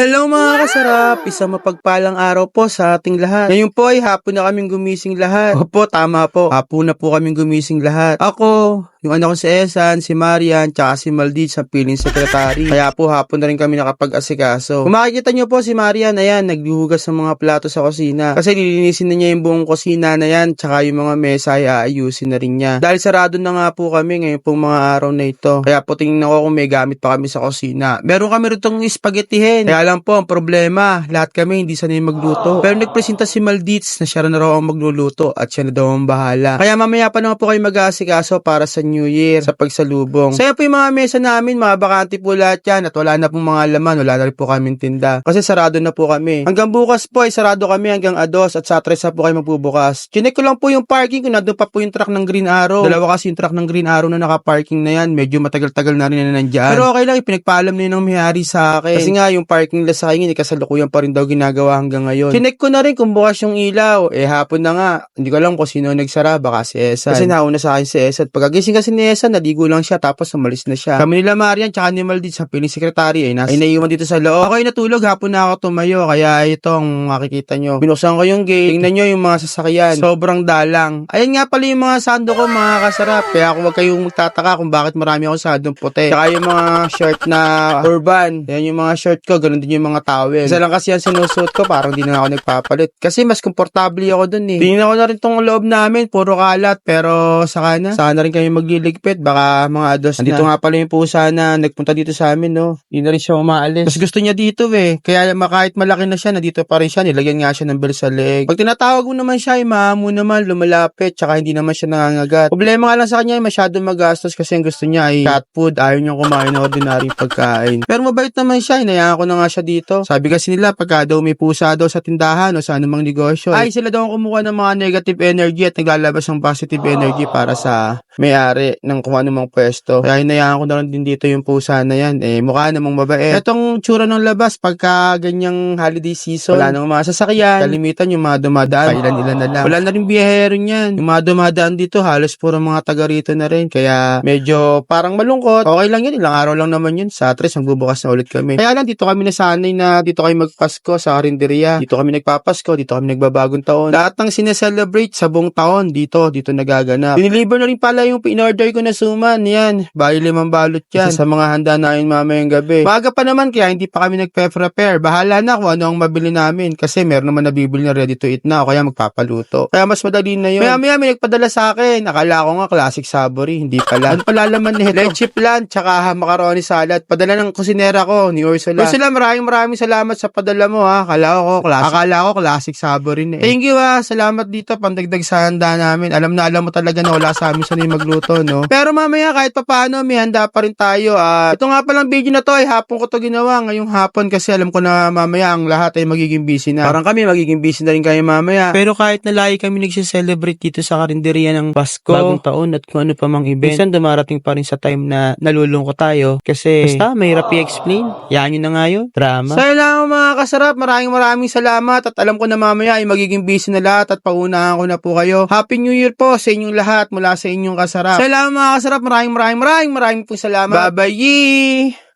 Hello mga kasarap! Isang mapagpalang araw po sa ating lahat. Ngayon po ay hapon na kaming gumising lahat. Opo, tama po. Hapon na po kaming gumising lahat. Ako, yung anak ko si Esan, si Marian, tsaka si Maldit sa piling secretary. Kaya po hapon na rin kami nakapag-asikaso. Kung makikita nyo po si Marian, ayan, naghuhugas ng mga plato sa kusina. Kasi lilinisin na niya yung buong kusina na yan, tsaka yung mga mesa ay aayusin na rin niya. Dahil sarado na nga po kami ngayon pong mga araw na ito. Kaya po tingnan ko kung may gamit pa kami sa kusina. Meron kami ritong spaghettihin. Kaya lang po, ang problema, lahat kami hindi sanay magluto. Pero nagpresenta si Maldits na siya na raw ang magluluto at siya na daw ang bahala. Kaya mamaya pa naman po kayo mag-aasikaso para sa New Year, sa pagsalubong. Saya po yung mga mesa namin, mga bakante po lahat yan at wala na pong mga laman, wala na rin po kaming tinda. Kasi sarado na po kami. Hanggang bukas po ay sarado kami hanggang ados at sa na po kayo magbubukas. Chinek ko lang po yung parking kung nandun pa po yung truck ng Green Arrow. Dalawa kasi yung truck ng Green Arrow na naka-parking na yan. Medyo matagal-tagal na rin na nandyan. Pero okay lang, ipinagpaalam na yun ng may-ari sa akin. Kasi nga yung parking nila sa akin, kasalukuyan pa rin daw ginagawa hanggang ngayon. Chinek ko na rin kung bukas yung ilaw. Eh hapon na nga. Hindi ko alam kung sino nagsara, baka si Esan. Kasi nauna sa akin si Esan. Pagkagising kasi ni Esan, naligo lang siya tapos umalis na siya. Kami nila Marian tsaka ni Maldit sa piling secretary ay, nas ay naiwan dito sa loob. Ako ay natulog, hapon na ako tumayo. Kaya ito ang makikita nyo. Binuksan ko yung gate. Tingnan nyo yung mga sasakyan. Sobrang dalang. Ayan nga pala yung mga sando ko, mga kasarap. Kaya kung wag kayong magtataka kung bakit marami ako sandong puti. Tsaka yung mga shirt na urban. Yan yung mga shirt ko. Ganun din yung mga towel. Isa lang kasi yan sinusuot ko. Parang di na ako nagpapalit. Kasi mas komportable ako dun eh. Tingnan ko na rin tong loob namin. Puro kalat. Pero saka na. Saka na rin kami magliligpit. Baka mga ados na. Dito nga pala yung pusa na nagpunta dito sa amin no. Hindi na rin siya umaalis. Mas gusto niya dito eh. Kaya kahit malaki na siya, nandito pa rin siya. Nilagyan nga siya ng bell sa leg. Pag tinatawag mo naman siya, ay maamo naman, lumalapit. Tsaka hindi naman siya nangangagat. Problema nga lang sa kanya ay masyadong magastos kasi ang gusto niya ay cat food. Ayaw niya kumain ng ordinaryong pagkain. Pero mabait naman siya. Inayaan ko na nga siya dito. Sabi kasi nila, pagka daw may pusa daw sa tindahan o sa anumang negosyo, ay sila daw ang kumuha ng mga negative energy at naglalabas ng positive energy para sa may-ari ng kung anumang pwesto. Kaya hinayaan ko na lang din dito yung pusa na yan. Eh, mukha namang mabait. Etong tsura ng labas, pagka ganyang holiday season, wala nang mga sasakyan. Kalimitan yung mga dumadaan. Ilan-ilan na lang. Wala na rin biyahero niyan. Yung mga dumadaan dito, halos puro mga taga rito na rin. Kaya medyo parang malungkot. Okay lang yun. Ilang araw lang naman yun. Sa tres, magbubukas na ulit kami. Kaya lang, dito kami nasanay na dito kami magpasko sa karinderya. Dito kami nagpapasko. Dito kami nagbabagong taon. Lahat ng sineselebrate sa buong taon, dito, dito nagaganap. Diniliver na rin pala yung in-order ko na suman. Yan. Bali limang balot yan. Isa sa mga handa namin mamayang gabi. Baga pa naman, kaya hindi pa kami nagpe-prepare. Bahala na kung ano ang mabili namin. Kasi meron naman nabibili na ready to eat na. O kaya magpapaluto. Kaya mas madali na yun. Maya maya may nagpadala sa akin. Akala ko nga classic savory. Hindi pala. Ano pala laman nito? Leche flan, tsaka macaroni salad. Padala ng kusinera ko, ni Ursula. Ursula, maraming maraming salamat sa padala mo ha. Akala ko classic. Akala ko classic savory na eh. Thank you ha. Salamat dito. Pandagdag sa handa namin. Alam na alam mo talaga na wala sa amin sanay magluto, no? Pero mamaya kahit pa paano, may handa pa rin tayo. At ito nga palang video na to ay hapon ko to ginawa. Ngayong hapon kasi alam ko na mamaya ang lahat ay magiging busy na. Parang kami magiging busy na rin kayo mamaya. Pero kahit na lagi kami nagse-celebrate dito sa karinderya ng Pasko, bagong taon at kung ano pa mang event. Minsan dumarating pa rin sa time na nalulungkot tayo. Kasi basta mahirap i-explain. Yan yun na nga yun. Drama. Yun lang mga kasarap. Maraming maraming salamat at alam ko na mamaya ay magiging busy na lahat at paunahan ko na po kayo. Happy New Year po sa inyong lahat mula sa inyong kasarap. Lang mga kasarap. Maraming maraming maraming maraming po salamat. Bye-bye!